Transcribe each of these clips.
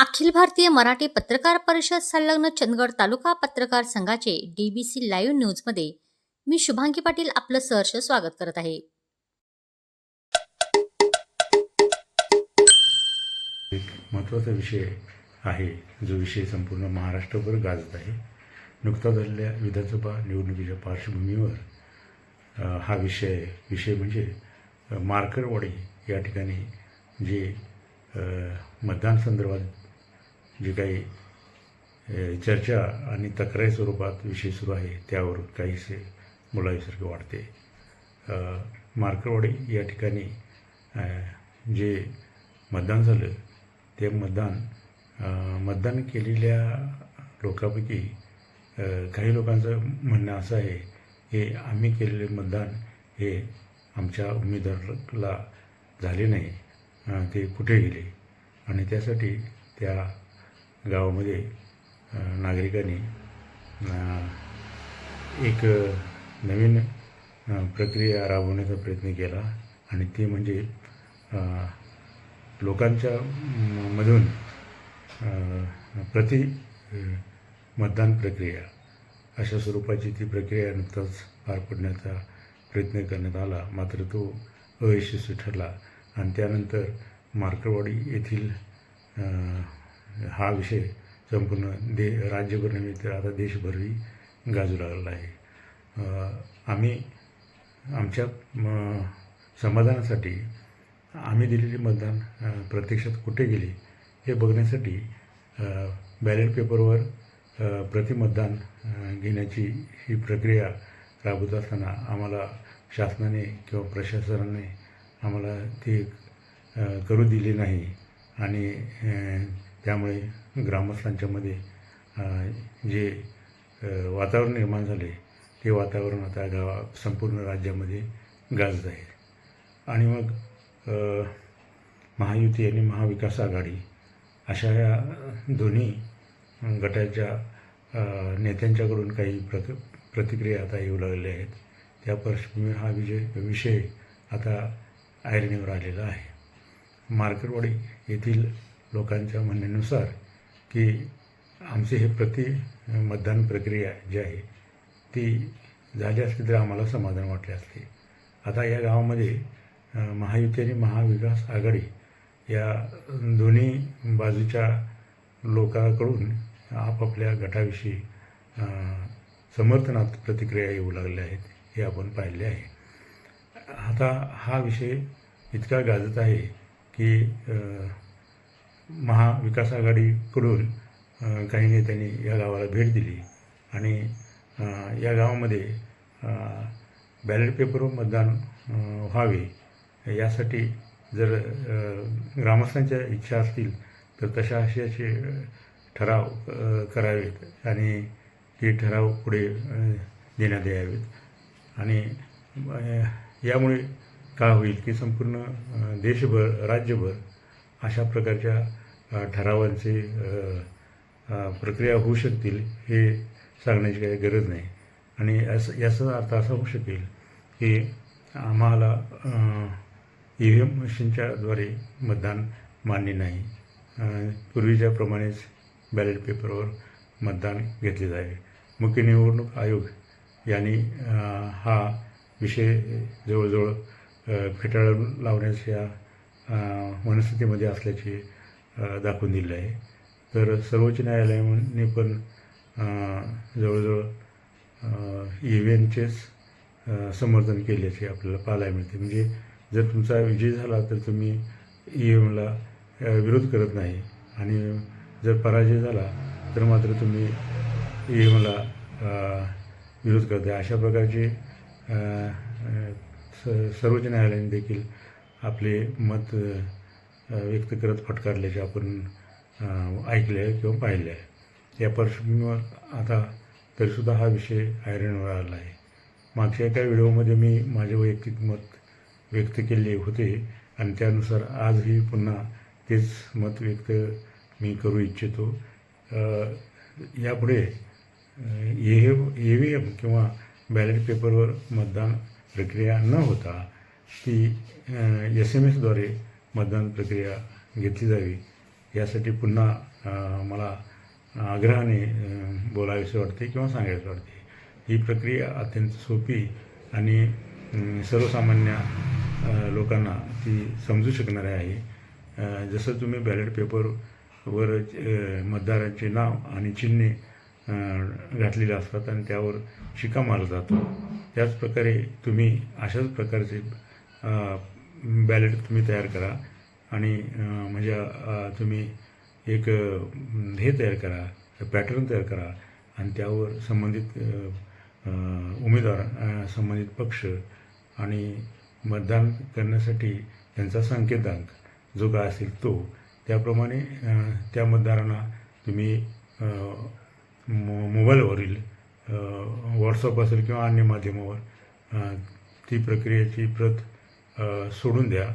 अखिल भारतीय मराठी पत्रकार परिषद संलग्न चंदगड तालुका पत्रकार संघाचे डीबीसी लाईव्ह न्यूजमध्ये मी शुभांगी पाटील आपलं सहर्ष स्वागत करत आहे. एक महत्त्वाचा विषय आहे जो विषय संपूर्ण महाराष्ट्रभर गाजत आहे. नुकताच झालेल्या विधानसभा निवडणुकीच्या पार्श्वभूमीवर हा विषय विषय म्हणजे अ, मार्करवाडी या ठिकाणी जे मतदान संदर्भात जे काही चर्चा आणि तक्रारी स्वरूपात विषय सुरू आहे त्यावर काहीसे बोलायसारखे वाटते मार्करवाडी या ठिकाणी जे मतदान झालं ते मतदान मतदान केलेल्या लोकांपैकी काही लोकांचं म्हणणं असं आहे की आम्ही केलेले मतदान हे आमच्या उमेदवाराला झाले नाही ते कुठे गेले? आणि त्यासाठी त्या गावामध्ये नागरिकांनी एक नवीन प्रक्रिया राबवण्याचा प्रयत्न केला. आणि ते म्हणजे लोकांच्या मधून प्रति मतदान प्रक्रिया अशा स्वरूपाची ती प्रक्रिया नुकताच पार पडण्याचा प्रयत्न करण्यात आला. मात्र तो अयशस्वी ठरला. आणि त्यानंतर मार्करवाडी येथील हा विषय संपूर्ण दे राज्यभर नव्हे तर आता देशभरही गाजू लागलेला आहे. आम्ही आमच्या म, समाधानासाठी आम्ही दिलेले मतदान प्रत्यक्षात कुठे गेले हे बघण्यासाठी बॅलेट पेपरवर प्रतिमतदान घेण्याची ही प्रक्रिया राबवत असताना आम्हाला शासनाने किंवा प्रशासनाने आम्हाला ती करू दिली नाही. आणि त्यामुळे ग्रामस्थांच्यामध्ये जे वातावरण निर्माण झाले ते वातावरण आता गावा संपूर्ण राज्यामध्ये गाजत आहे. आणि मग महायुती आणि महाविकास आघाडी अशा या दोन्ही गटाच्या नेत्यांच्याकडून काही प्रत प्रतिक्रिया आता येऊ लागलेल्या आहेत. त्या पार्श्वभूमीवर हा विजय विषय आता ऐरणीवर आलेला आहे. मार्केटवाडी येथील लोकांच्या म्हणण्यानुसार की आमचे हे प्रति मतदान प्रक्रिया जी आहे ती झाली असती तर आम्हाला समाधान वाटले असते. आता या गावामध्ये महायुती आणि महाविकास आघाडी या दोन्ही बाजूच्या लोकांकडून आपापल्या गटाविषयी समर्थनात प्रतिक्रिया येऊ लागल्या आहेत हे आपण पाहिले आहे. आता हा विषय इतका गाजत आहे की महाविकास आघाडीकडून काही नेत्यांनी या गावाला भेट दिली. आणि या गावामध्ये बॅलेट पेपरवर मतदान व्हावे यासाठी जर ग्रामस्थांच्या इच्छा असतील तर तशा असे ठराव करावेत आणि ते ठराव पुढे देण्यात यावेत. आणि यामुळे काय होईल की संपूर्ण देशभर राज्यभर अशा प्रकारच्या ठरावांचे प्रक्रिया होऊ शकतील हे सांगण्याची काही गरज नाही. आणि असं याचा अर्थ असा होऊ शकेल की आम्हाला ई व्ही एम मशीनच्याद्वारे मतदान मान्य नाही. पूर्वीच्याप्रमाणेच बॅलेट पेपरवर मतदान घेतले जावे. मुख्य निवडणूक आयोग यांनी हा विषय जवळजवळ फेटाळून लावण्याच्या मनस्थितीमध्ये असल्याचे दाखवून दिलं आहे. तर सर्वोच्च न्यायालयाने पण जवळजवळ ई व्ही एमचेच समर्थन केल्याचे आपल्याला पाहायला मिळते. म्हणजे जर तुमचा विजय झाला तर तुम्ही ई एमला विरोध करत नाही. आणि जर पराजय झाला तर मात्र तुम्ही ई एमला विरोध करताय अशा प्रकारचे स सर्वोच्च न्यायालयाने देखील आपले मत व्यक्त करत फटकारल्याचे आपण ऐकले आहे किंवा पाहिले आहे या पार्श्वभूमीवर आता तरीसुद्धा हा विषय ऐरणीवर आला आहे. मागच्या एका व्हिडिओमध्ये मी माझे वैयक्तिक मत व्यक्त केले होते आणि त्यानुसार आजही पुन्हा तेच मत व्यक्त मी करू इच्छितो. यापुढे ए ए व्ही एम किंवा बॅलेट पेपरवर मतदान प्रक्रिया न होता ती एस एम एसद्वारे मतदान प्रक्रिया घेतली जावी. यासाठी पुन्हा मला आग्रहाने बोलावेसे वाटते किंवा सांगायचं वाटते. ही प्रक्रिया अत्यंत सोपी आणि सर्वसामान्य लोकांना ती समजू शकणारी आहे. जसं तुम्ही बॅलेट पेपरवर मतदारांचे नाव आणि चिन्हे घातलेले असतात आणि त्यावर शिक्का मारला जातो. त्याचप्रकारे तुम्ही अशाच प्रकारचे बॅलेट तुम्ही तयार करा. आणि म्हणजे तुम्ही एक हे तयार करा पॅटर्न तयार करा. आणि त्यावर संबंधित उमेदवार संबंधित पक्ष आणि मतदान करण्यासाठी त्यांचा संकेतांक जो काय असेल तो त्याप्रमाणे त्या मतदारांना तुम्ही मो मोबाईलवरील व्हॉट्सअप असेल किंवा अन्य माध्यमावर ती प्रक्रियेची प्रत सोडून द्या.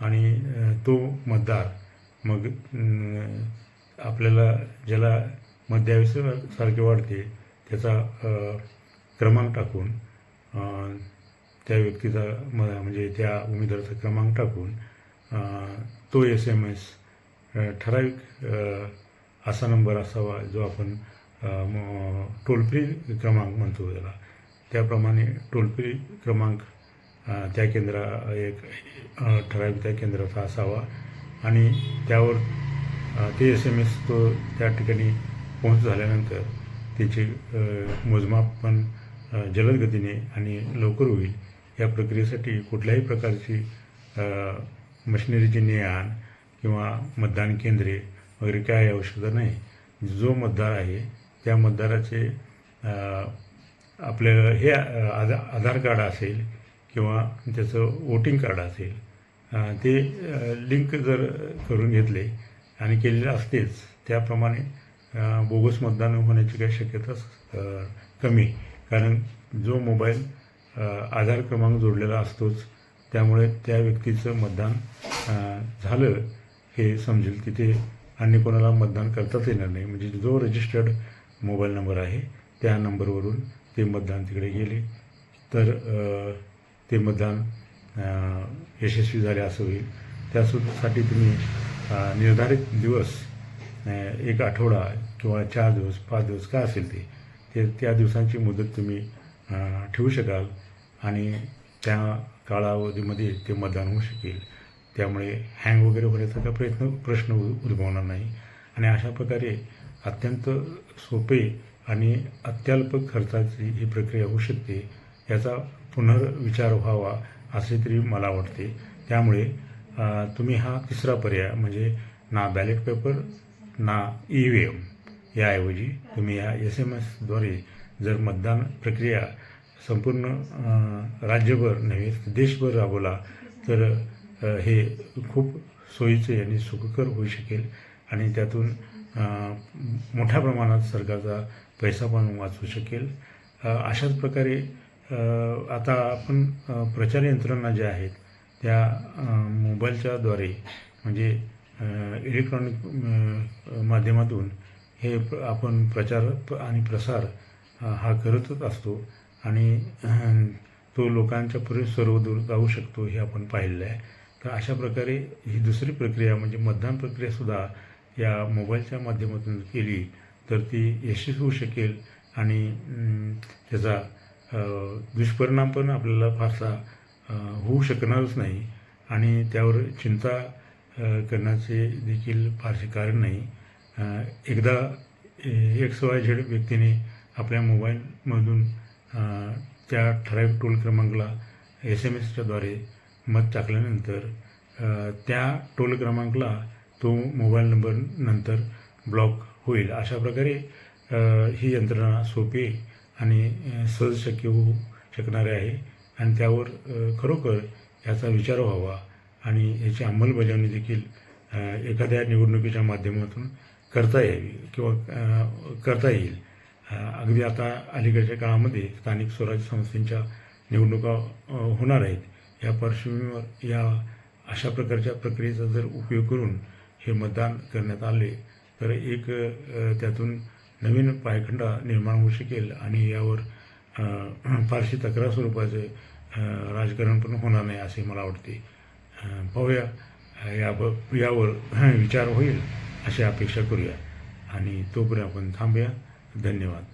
आणि तो मतदार मग आपल्याला ज्याला मत सारखे वाटते त्याचा क्रमांक टाकून त्या व्यक्तीचा म म्हणजे त्या उमेदवाराचा क्रमांक टाकून तो एस एम एस ठराविक असा नंबर असावा जो आपण टोल फ्री क्रमांक म्हणतो त्याला. त्याप्रमाणे टोल फ्री क्रमांक त्या केंद्रा एक ठराविक त्या केंद्राचा असावा. आणि त्यावर ते एस एम एस तो त्या ठिकाणी पोहोच झाल्यानंतर त्याचे मोजमाप पण जलद गतीने आणि लवकर होईल. या प्रक्रियेसाठी कुठल्याही प्रकारची मशिनरीची ने आण किंवा मतदान केंद्रे वगैरे काय आवश्यकता नाही. जो मतदार आहे त्या मतदाराचे आपलं हे आधार कार्ड असेल किंवा त्याचं वोटिंग कार्ड असेल ते लिंक जर करून घेतले आणि केलेले असतेच त्याप्रमाणे बोगस मतदान होण्याची काही शक्यता कमी. कारण जो मोबाईल आधार क्रमांक जोडलेला असतोच त्यामुळे त्या व्यक्तीचं मतदान झालं हे समजेल तिथे अन्य कोणाला मतदान करताच येणार नाही. म्हणजे जो रजिस्टर्ड मोबाईल नंबर आहे त्या नंबरवरून ते मतदान तिकडे गेले. तर ते मतदान यशस्वी झाले असं होईल. त्यासाठी तुम्ही निर्धारित दिवस एक आठवडा किंवा चार दिवस पाच दिवस काय असेल ते ते त्या दिवसांची मुदत तुम्ही ठेवू शकाल आणि त्या कालावधीमध्ये ते मतदान होऊ शकेल. त्यामुळे हँग वगैरे होण्याचा काय प्रयत्न प्रश्न उद्भवणार नाही. आणि अशा प्रकारे अत्यंत सोपे आणि अत्यल्प खर्चाची ही प्रक्रिया होऊ शकते याचा पुनर्विचार व्हावा असे तरी मला वाटते. त्यामुळे तुम्ही हा तिसरा पर्याय म्हणजे ना बॅलेट पेपर ना ई व्ही एम याऐवजी तुम्ही या एस एम एसद्वारे जर मतदान प्रक्रिया संपूर्ण राज्यभर नव्हे तर देशभर राबवला तर हे खूप सोयीचे आणि सुखकर होऊ शकेल आणि त्यातून मोठ्या प्रमाणात सरकारचा पैसा पण वाचू शकेल. अशाच प्रकारे आता आपण प्रचार यंत्रणा ज्या आहेत त्या मोबाईलच्याद्वारे म्हणजे इलेक्ट्रॉनिक माध्यमातून हे आपण प्रचार आणि प्रसार हा करतच असतो आणि तो लोकांच्या पुढे सर्वदूर जाऊ शकतो हे आपण पाहिलेलं आहे. तर अशा प्रकारे ही दुसरी प्रक्रिया म्हणजे मतदान प्रक्रियासुद्धा या मोबाईलच्या माध्यमातून केली तर ती यशस्वी होऊ शकेल आणि त्याचा दुष्परिणाम पण आपल्याला फारसा होऊ शकणारच नाही. आणि त्यावर चिंता करण्याचे देखील फारसे कारण नाही. एकदा एक्स वाय झेड व्यक्तीने आपल्या मोबाईलमधून त्या ठराविक टोल क्रमांकला एस एम एसच्याद्वारे मत टाकल्यानंतर त्या टोल क्रमांकला तो मोबाईल नंबर नंतर ब्लॉक होईल. अशा प्रकारे ही यंत्रणा सोपी आणि सहज शक्य होऊ शकणारे आहे. आणि त्यावर खरोखर याचा विचार व्हावा आणि याची अंमलबजावणी देखील एखाद्या निवडणुकीच्या माध्यमातून करता यावी किंवा करता येईल. अगदी आता अलीकडच्या काळामध्ये स्थानिक स्वराज्य संस्थेच्या निवडणुका होणार आहेत. या पार्श्वभूमीवर या अशा प्रकारच्या प्रक्रियेचा जर उपयोग करून हे मतदान करण्यात आले तर एक त्यातून नवीन पायखंडा निर्माण होऊ शकेल आणि यावर फारशी तक्रार स्वरूपाचे राजकारण पण होणार नाही असे मला वाटते. पाहूया या यावर विचार होईल अशी अपेक्षा करूया. आणि तोपर्यंत आपण थांबूया. धन्यवाद.